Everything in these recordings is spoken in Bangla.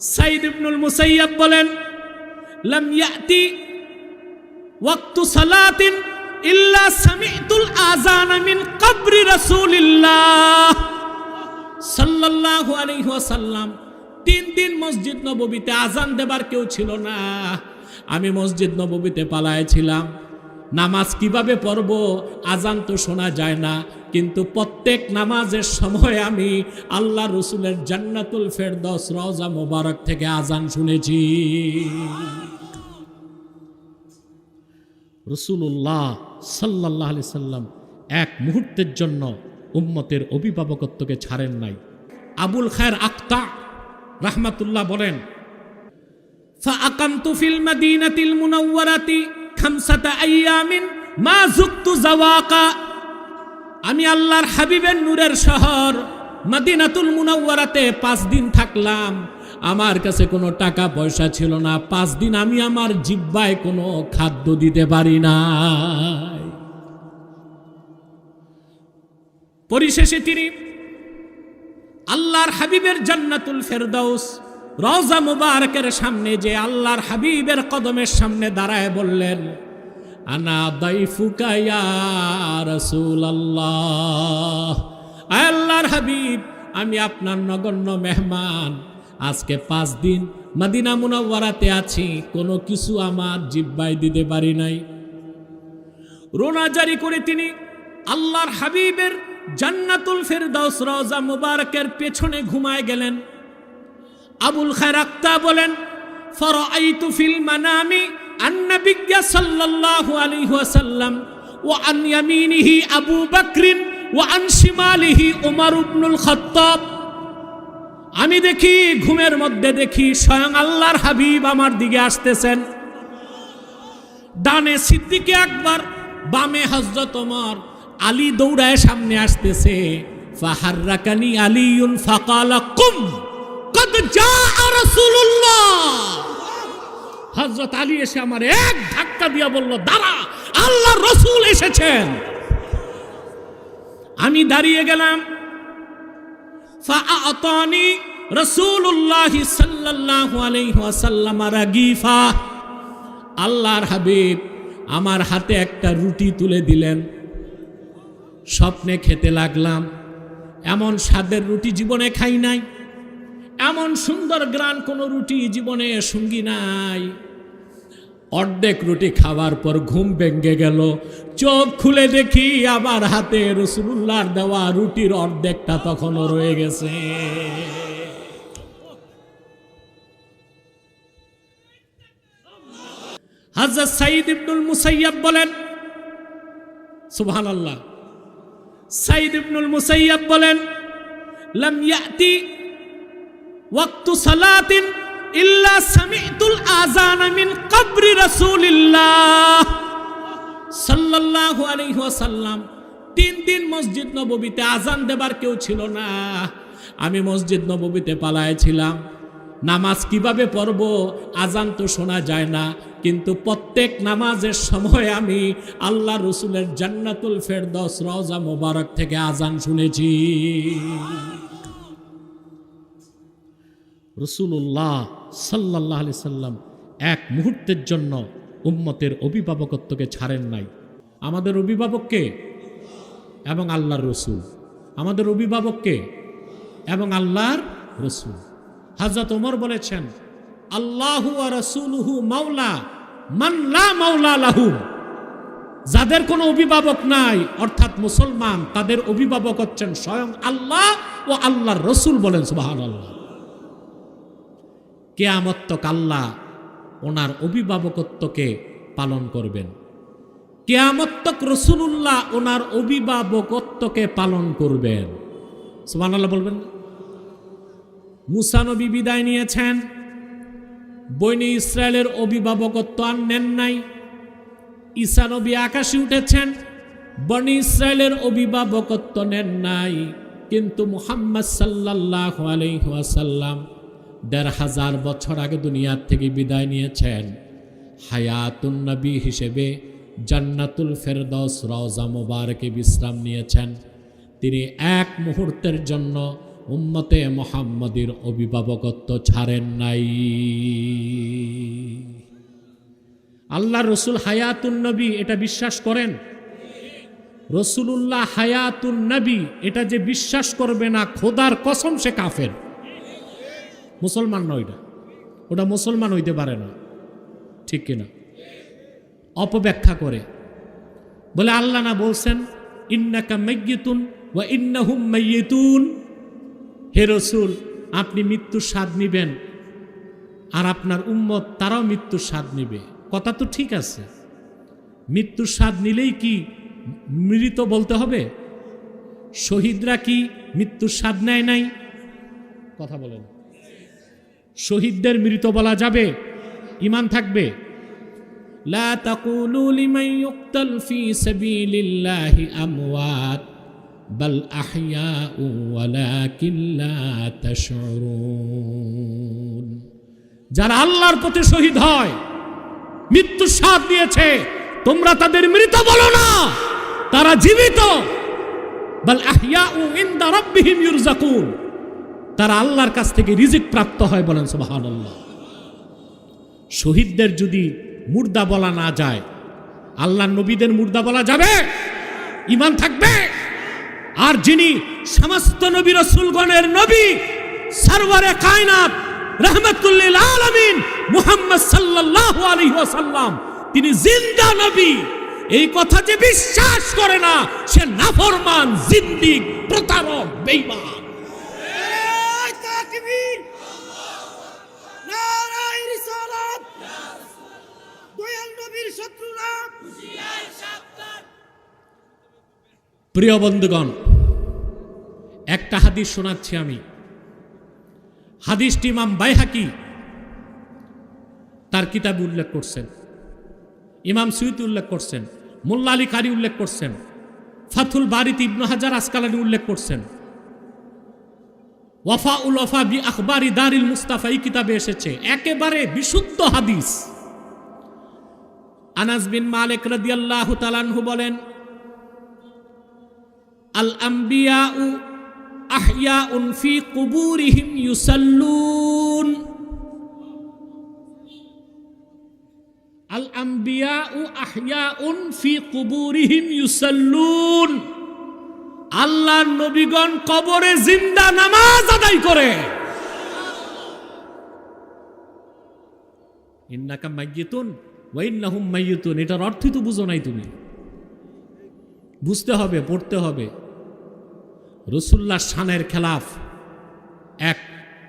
সাইদ ইবনুল মুসাইয়াব বলেন, লাম ইয়াতি ওয়াক্তু সালাতিন ইল্লা সামি'তুল আযানা মিন কবরি রাসূলিল্লাহ। সাল্লাল্লাহু আলাইহি ওয়াসাল্লাম, তিন দিন মসজিদ নববীতে আজান দেবার কেউ ছিল না। আমি মসজিদ নববীতে পালায়েছিলাম নামাজ কীভাবে পড়ব? আজান তো শোনা যায় না। কিন্তু প্রত্যেক নামাজের সময় আমি আল্লাহ রসুলের জান্নাতুল ফেরদস রওজা মোবারক থেকে আজান শুনেছি। রসুল্লাহ সাল্লাহ আলি সাল্লাম এক মুহূর্তের জন্য উম্মতের অভিভাবকত্বকে ছাড়েন নাই। আবুল খায়ের আক্তা রাহমাতুল্লাহ বলেন, ফা আকান্ত ফিল মাদিনাতিল জাওয়াকা। আমি আল্লাহর হাবিবের নূরের শহর, মাদিনাতুল মুনাওয়ারাতে পাঁচ দিন থাকলাম। আমার কাছে কোনো টাকা পয়সা ছিল না, পাঁচ দিন আমি আমার জিব্বায় কোনো খাদ্য দিতে পারি না পরিশেষে তিনি, আল্লাহর হাবিবের জান্নাতুল ফেরদাউস রওজা মুবারকের সামনে যে আল্লাহর হাবিবের কদমের সামনে দাঁড়ায় বললেন, আনা দাইফুকা ইয়া আয় আল্লাহর হাবিব, আমি আপনার নগণ্য মেহমান। আজকে পাঁচ দিন মদিনা মুনাওয়ারাতে আছি, কোনো কিছু আমার জিব্বায় দিতে পারি নাই। রোনা জারি করে তিনি আল্লাহর হাবিবের জান্নাতুল ফেরদাউস রওজা মুবারকের পেছনে ঘুমায় গেলেন। আবুল খায়ের আক্তা বলেন মানামি আন্নাবিয়্যা সাল্লাল্লাহু ইয়ামিনিহি আবু বকরিন খাত্তাব। আমি দেখি, ঘুমের মধ্যে দেখি স্বয়ং আল্লাহর হাবিব আমার দিকে আসতেছেন। ডানে সিদ্দিকে একবার বামে হজরত ওমর। আলী দৌড়ায় সামনে আসতেছে, ফাহাররাকানি আলিউন ফাকালা কুম। রাসূলুল্লাহ। হযরত আলী এসে আমার এক ধাক্কা দিয়া বলল, দাঁড়া আল্লাহ রসুল এসেছেন। আমি দাঁড়িয়ে গেলাম। ফাআতানি রাসূলুল্লাহ সাল্লাল্লাহু আলাইহি ওয়াসাল্লাম রাগিফা। আল্লাহর হাবিব আমার হাতে একটা রুটি তুলে দিলেন। স্বপ্নে খেতে লাগলাম। এমন স্বাদের রুটি জীবনে খাই নাই। এমন সুন্দর গ্রান কোনো রুটি জীবনে সঙ্গী নাই। অর্ধেক রুটি খাওয়ার পর ঘুম ভেঙে গেল। চোখ খুলে দেখি আবার হাতে রসুল্লাহর দেওয়া রুটির অর্ধেকটা তখনও রয়ে গেছে। হাজরত সাইদ ইবনুল মুসাইয়াব বলেন, সুবহানাল্লাহ, সাইদ ইবনুল মুসাইয়াব বলেন, লাম ইয়াতি ওয়াক্তু সালাতিন ইল্লা সামি'তুল আযানা মিন কবরি রাসূলিল্লাহ। সাল্লাল্লাহু আলাইহি ওয়াসাল্লাম, তিন দিন মসজিদ নববীতে আজান দেবার কেউ ছিল না। আমি মসজিদ নববীতে পালায়েছিলাম নামাজ কীভাবে পড়ব আজান তো শোনা যায় না, কিন্তু প্রত্যেক নামাজের সময় আমি আল্লাহ রসুলের জান্নাতুল ফেরদৌস রওজা মোবারক থেকে আজান শুনেছি। রসুল্লাহ সাল্লাহ আলি সাল্লাম এক মুহূর্তের জন্য উম্মতের অভিভাবকত্বকে ছাড়েন নাই। আমাদের অভিভাবককে এবং আল্লাহর রসুল। আমাদের অভিভাবককে এবং আল্লাহর রসুল। হাজরত ওমর বলেছেন, আল্লাহু রসুলহু মাওলা মাল্লা মাওলা লাহু। যাদের কোনো অভিভাবক নাই, অর্থাৎ মুসলমান, তাদের অভিভাবক হচ্ছেন স্বয়ং আল্লাহ ও আল্লাহর রসুল বলেন সুবাহান আল্লাহ কেয়ামত্তক আল্লাহ ওনার অভিভাবকত্বকে পালন করবেন। কেয়ামত্তক রসুল্লাহ ওনার অভিভাবকত্বকে পালন করবেন। সুবাহ আল্লাহ বলবেন মুসানবী বিদায় নিয়েছেন। বৈনি ইসরায়েলের অভিভাবকত্ব আর নেন নাই। ঈসানবী আকাশে উঠেছেন। বনি ইসরায়েলের অভিভাবকত্ব নেন নাই। কিন্তু মুহাম্মদ সাল্লাহ আলহাসাল্লাম দেড় হাজার বছর আগে দুনিয়ার থেকে বিদায় নিয়েছেন। হায়াতুন নবী হিসেবে জান্নাতুল ফেরদৌস রওজা মোবারকে বিশ্রাম নিয়েছেন। তিনি এক মুহূর্তের জন্য উম্মতে মোহাম্মদের অভিভাবকত্ব ছাড়েন নাই। আল্লাহ রসুল হায়াতুন নবী এটা বিশ্বাস করেন? রসুলুল্লাহ হায়াতুন নবী এটা যে বিশ্বাস করবে না, খোদার কসম সে কাফের। মুসলমান নয় ওইটা ওটা মুসলমান হইতে পারে না। ঠিক কিনা? অপব্যাখ্যা করে। বলে আল্লাহ না বলছেন, ইন্নাকা মাইয়িতুন ওয়া ইন্নাহুম মাইয়িতুন হে রসুল, আপনি মৃত্যুর স্বাদ নিবেন আর আপনার উম্মত তারাও মৃত্যুর স্বাদ নিবে। কথা তো ঠিক আছে। মৃত্যুর স্বাদ নিলেই কি মৃত বলতে হবে? শহীদরা কি মৃত্যুর স্বাদ নেয় নাই? কথা বলেন। শহীদদের মৃত বলা যাবে। ইমান থাকবে। যারা আল্লাহর পথে শহীদ হয়, মৃত্যু সাথ দিয়েছে, তোমরা তাদের মৃত বলো না। তারা জীবিত। বল আহিয়া ইনদা রব্বিহীন ইউরযাকুন তারা আল্লাহর কাছ থেকে রিজিক প্রাপ্ত হয় বলেন, সুবহানাল্লাহ। শহীদদের যদি মুর্দা বলা না যায় আল্লাহ নবীদের মুর্দা বলা যাবে? ইমান থাকবে? আর যিনি সমস্ত নবী রসুলগণের নবী, সারওয়ারে কায়নাত, রহমতুল্লিল আলামিন মুহাম্মদ আলাইহি ওয়াসাল্লাম, তিনি জিন্দা নবী। এই কথা যে বিশ্বাস করে না, সে নাফরমান, জিন্দিক, প্রতারক, বেঈমান। প্রিয় বন্ধুগণ, একটা হাদিস শোনাচ্ছি আমি। হাদিসটি ইমাম বাইহাকি তার কিতাবে উল্লেখ করছেন, ইমাম সুইতি উল্লেখ করছেন, মোল্লা আলী কারি উল্লেখ করছেন ফাথুল বারিত ইবনু হাজার আসকালানি উল্লেখ করছেন। ওয়াফা উল ওয়াফা বি আখবারি দারিল মুস্তাফা এই কিতাবে এসেছে, একেবারে বিশুদ্ধ হাদিস। আনাস বিন মালিক রাদিয়াল্লাহু তাআলাহু বলেন আল আম্বিয়াউ আহইয়াউন ফি কুবুরিহিম ইউসাল্লুন। আল আম্বিয়াউ আহইয়াউন ফি কুবুরিহিম ইউসাল্লুন। আল্লাহর নবীগণ কবরে জিন্দা নামাজ আদায় করে। ইন্নাকা মাইয়িতুন ওয়া ইন্নাহুম মাইয়িতুন, এটার অর্থই তো বুঝো নাই তুমি। বুঝতে হবে, পড়তে হবে। রসুল্লাহ শানের খেলাফ এক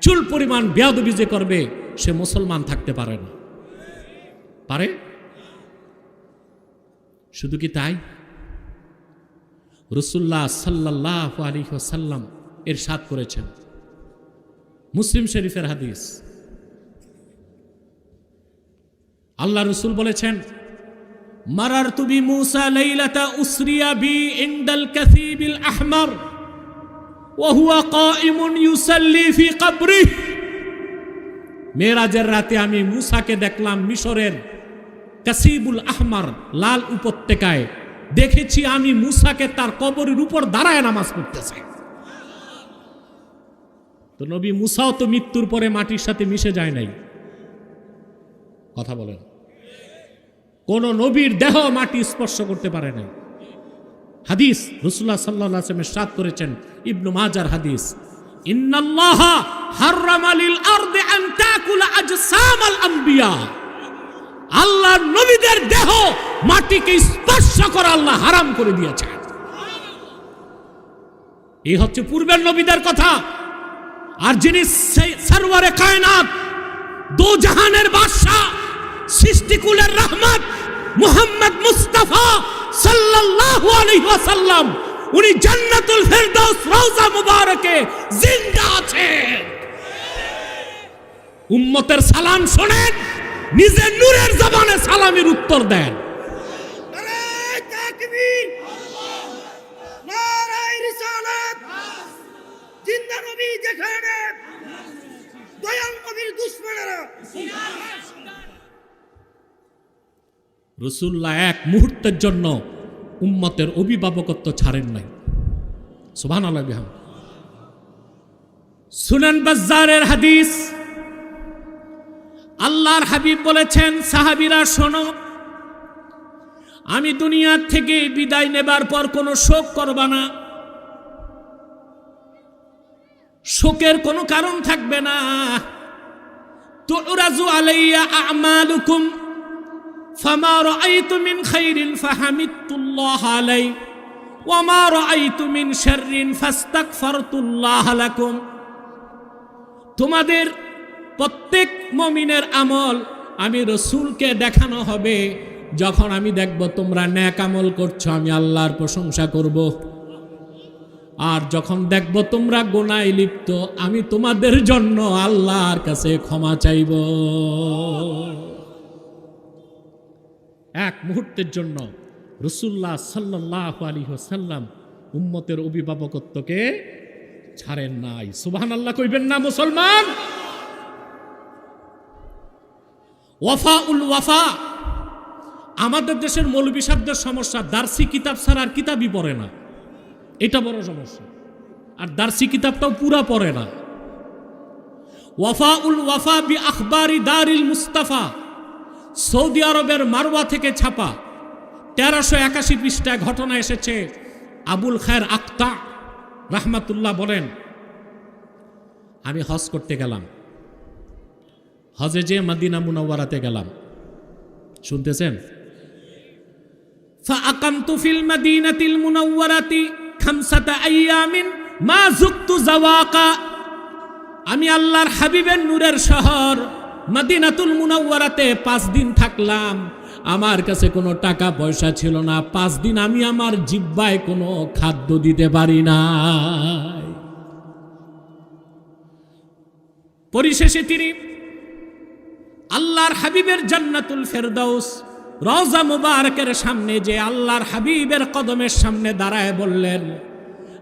চুল পরিমাণ বেয়াদবি যে করবে, সে মুসলমান থাকতে পারে না। পারে? শুধু কি তাই? রসুল্লাহ সাল্লাহ আলী সাল্লাম এর সাত করেছেন। মুসলিম শরীফের হাদিস। আল্লাহ রসুল বলেছেন مررت بموسى ليلة أسري بي عند الكثيب الأحمر وهو قائم يصلي في قبره মেরাজের রাতে আমি মুসাকে দেখলাম মিশরের কাসিবুল আহমার লাল উপত্যকায় দেখেছি আমি মুসাকে তার কবরের উপর দাঁড়ায় নামাজ পড়তেছে তো নবী মুসাও তো মৃত্যুর পরে মাটির সাথে মিশে যায় নাই কথা বলেন কোন নবীর দেহ মাটি স্পর্শ করতে পারে নাই। হাদিস রসুল্লাহ সাল্লাহ আসলামের করেছেন, ইবনু মাজার হাদিস। ইন্নাল্লাহ হাররামালিল আরদে আন তাকুলা আল্লাহর নবীদের দেহ মাটিকে স্পর্শ করা আল্লাহ হারাম করে দিয়েছেন। এই হচ্ছে পূর্বের নবীদের কথা। আর যিনি সারওয়ারে কায়নাত দো জাহানের বাদশাহ, সৃষ্টিকুলের রহমত মুহাম্মদ মুস্তাফা সাল্লাল্লাহু আলাইহি ওয়াসাল্লাম, উনি জান্নাতুল ফেরদাউস রওজা মুবারকে জিন্দা আছেন। উম্মতের সালাম শোনেন নিজের নূরের জবানে সালামের উত্তর দেন। যেখানে দয়াল নবীর দুশ্মনেরা। রসুল্লাহ এক মুহূর্তের জন্য উম্মতের অভিভাবকত্ব ছাড়েন নাই। সুবহান আল্লাহ সুনান বাজ্জারের হাদিস, আল্লাহর হাবিব বলেছেন, সাহাবিরা, শোনো, আমি দুনিয়ার থেকে বিদায় নেবার পর কোনো শোক করবা না। শোকের কোনো কারণ থাকবে না। তো তুরাজু আলাইয়া আমালুকুম ফামা রাআইতু মিন খাইরিন ফাহামিদতুল্লাহ আলাই ওয়ামা রাআইতু মিন শাররিন ফাস্তাগফারতুল্লাহ লাকুম তোমাদের প্রত্যেক মমিনের আমল আমি রসুলকে দেখানো হবে। যখন আমি দেখব তোমরা ন্যাক আমল করছ, আমি আল্লাহর প্রশংসা করব। আর যখন দেখব তোমরা গোনায় লিপ্ত, আমি তোমাদের জন্য আল্লাহর কাছে ক্ষমা চাইব। এক মুহূর্তের জন্য রসুল্লাহ সাল্লাহ আলী সাল্লাম উম্মতের অভিভাবকত্বকে ছাড়েন নাই। সুবাহান আল্লাহ কইবেন না, মুসলমান! ওয়াফা উল ওয়াফা! আমাদের দেশের মৌলবী সাহেবদের সমস্যা, দার্সি কিতাব ছাড়া আর কিতাবই পড়ে না। এটা বড় সমস্যা। আর দার্সি কিতাবটাও পুরা পড়ে না। ওয়াফা উল ওয়াফা বি আখবারি দারিল মুস্তাফা। সৌদি আরবের মারওয়া থেকে ছাপা তেরোশো একাশি পৃষ্ঠায় ঘটনা এসেছে আবুল খায়ের আক্তা রাহমাতুল্লাহ বলেন আমি হজ করতে গেলাম হজে যে মাদিনা মুনাওয়ারাতে গেলাম শুনতেছেন فأقمت في المدينة المنورة خمسة أيام ما زقت زواقا আমি আল্লাহর হাবিবের নূরের শহর মদিনাতুল মুনাওয়ারাতে পাঁচ দিন থাকলাম। আমার কাছে কোনো টাকা পয়সা ছিল না। পাঁচ দিন আমি আমার জিব্বায় কোনো খাদ্য দিতে পারি না পরিশেষে তিনি আল্লাহর হাবিবের জান্নাতুল ফেরদাউস রওজা মুবারকের সামনে যে আল্লাহর হাবিবের কদমের সামনে দাঁড়ায় বললেন,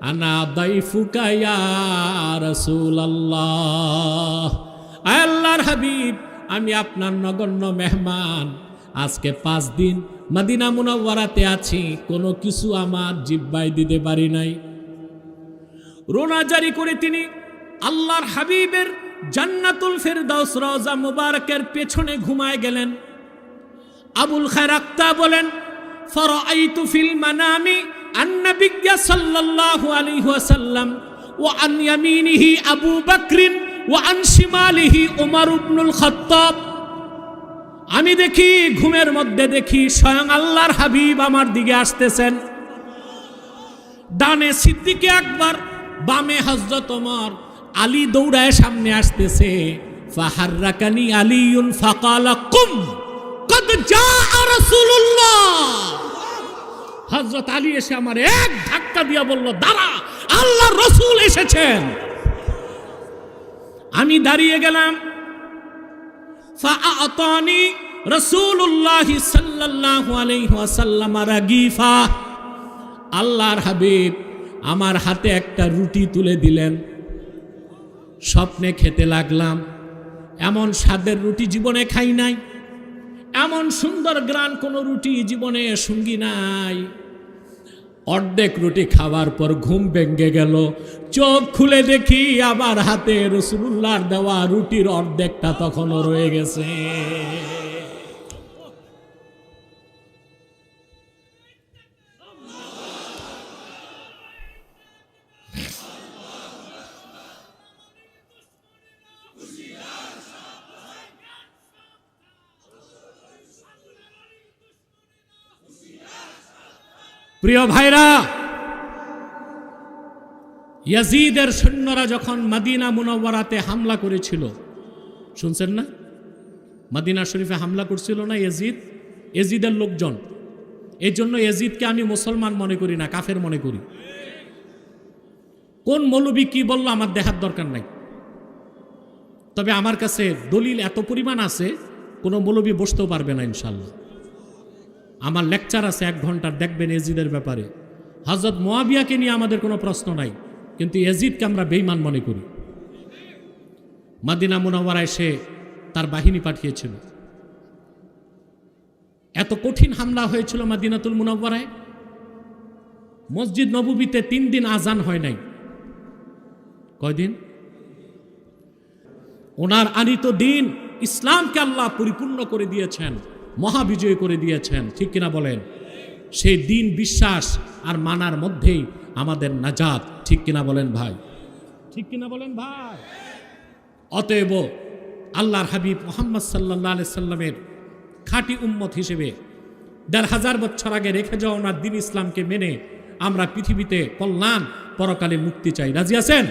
আনা দাইফুকা ইয়া রাসূলুল্লাহ। আল্লাহর হাবিব, আমি আপনার নগণ্য মেহমান। আজকে পাঁচ দিন মদিনা মুনাওয়ারাতে আছি, কোনো কিছু আমার জিব্বায় দিতে পারি নাই। রোনা জারি করে তিনি আল্লাহর হাবিবের জান্নাতুল ফেরদাউস রওজা মুবারকের পেছনে ঘুমায় গেলেন। আবুল খায়ের আক্তা বলেন, ফরাআইতু ফিল মানামি আন্নাবিয়্যা সাল্লাল্লাহু আলাইহি ওয়াসাল্লাম ওয়া আন আবু বকরিন আমি দেখি, ঘুমের মধ্যে দেখি স্বয়ং আল্লাহর হাবিব আমার দিকে আসতেছেন। ডানে সিদ্দিকে আকবর, বামে হজরত ওমর। আলী দৌড়ায় সামনে আসতেছে। ফাহাররাকানি ফাকালা কুম আলী এসে আমার এক ধাক্কা দিয়া বলল, দাঁড়া আল্লাহ রসুল এসেছেন। আমি দাঁড়িয়ে গেলাম। ফাআতানি রাসূলুল্লাহ সাল্লাল্লাহু আলাইহি ওয়াসাল্লাম রাগিফা। আল্লাহর হাবিব আমার হাতে একটা রুটি তুলে দিলেন। স্বপ্নে খেতে লাগলাম। এমন স্বাদের রুটি জীবনে খাই নাই। এমন সুন্দর গ্রান কোনো রুটি জীবনে সঙ্গী নাই। অর্ধেক রুটি খাওয়ার পর ঘুম ভেঙে গেল। চোখ খুলে দেখি আমার হাতে রসুল্লাহর দেওয়া রুটির অর্ধেকটা তখনও রয়ে গেছে। প্রিয় ভাইরা, ইয়াজিদের সৈন্যরা যখন মাদিনা মুনওয়ারাতে হামলা করেছিল, শুনছেন না? মাদিনা শরীফে হামলা করছিল না এজিদ এজিদের লোকজন। এই জন্য এজিদকে আমি মুসলমান মনে করি না, কাফের মনে করি। কোন মৌলবী কি বলল আমার দেখার দরকার নাই। তবে আমার কাছে দলিল এত পরিমাণ আছে, কোনো মৌলবী বসতেও পারবে না ইনশাল্লাহ। আমার লেকচার আছে এক ঘণ্টার, দেখবেন এজিদের ব্যাপারে। হজরত মোয়াবিয়াকে নিয়ে আমাদের কোনো প্রশ্ন নাই, কিন্তু এজিদকে আমরা বেইমান মনে করি। মাদিনা মুনাওয়ারায় সে তার বাহিনী পাঠিয়েছিল। এত কঠিন হামলা হয়েছিল মাদিনাতুল মুনাওয়ারায়। মসজিদ নববীতে তিন দিন আজান হয় নাই। কয়দিন? ওনার আনিত দিন ইসলামকে আল্লাহ পরিপূর্ণ করে দিয়েছেন। মহাবিজয় করে দিয়েছেন, ঠিক কিনা বলেন? সেই দিন বিশ্বাস আর মানার মধ্যেই আমাদের নাজাত, ঠিক কিনা বলেন ভাই? ঠিক কিনা বলেন ভাই? অতএব আল্লাহর হাবিব মোহাম্মদ সাল্লাহ সাল্লামের খাঁটি উম্মত হিসেবে দেড় হাজার বছর আগে রেখে যাওয়া দিন ইসলামকে মেনে আমরা পৃথিবীতে কল্যাণ, পরকালে মুক্তি চাই। রাজি আছেন?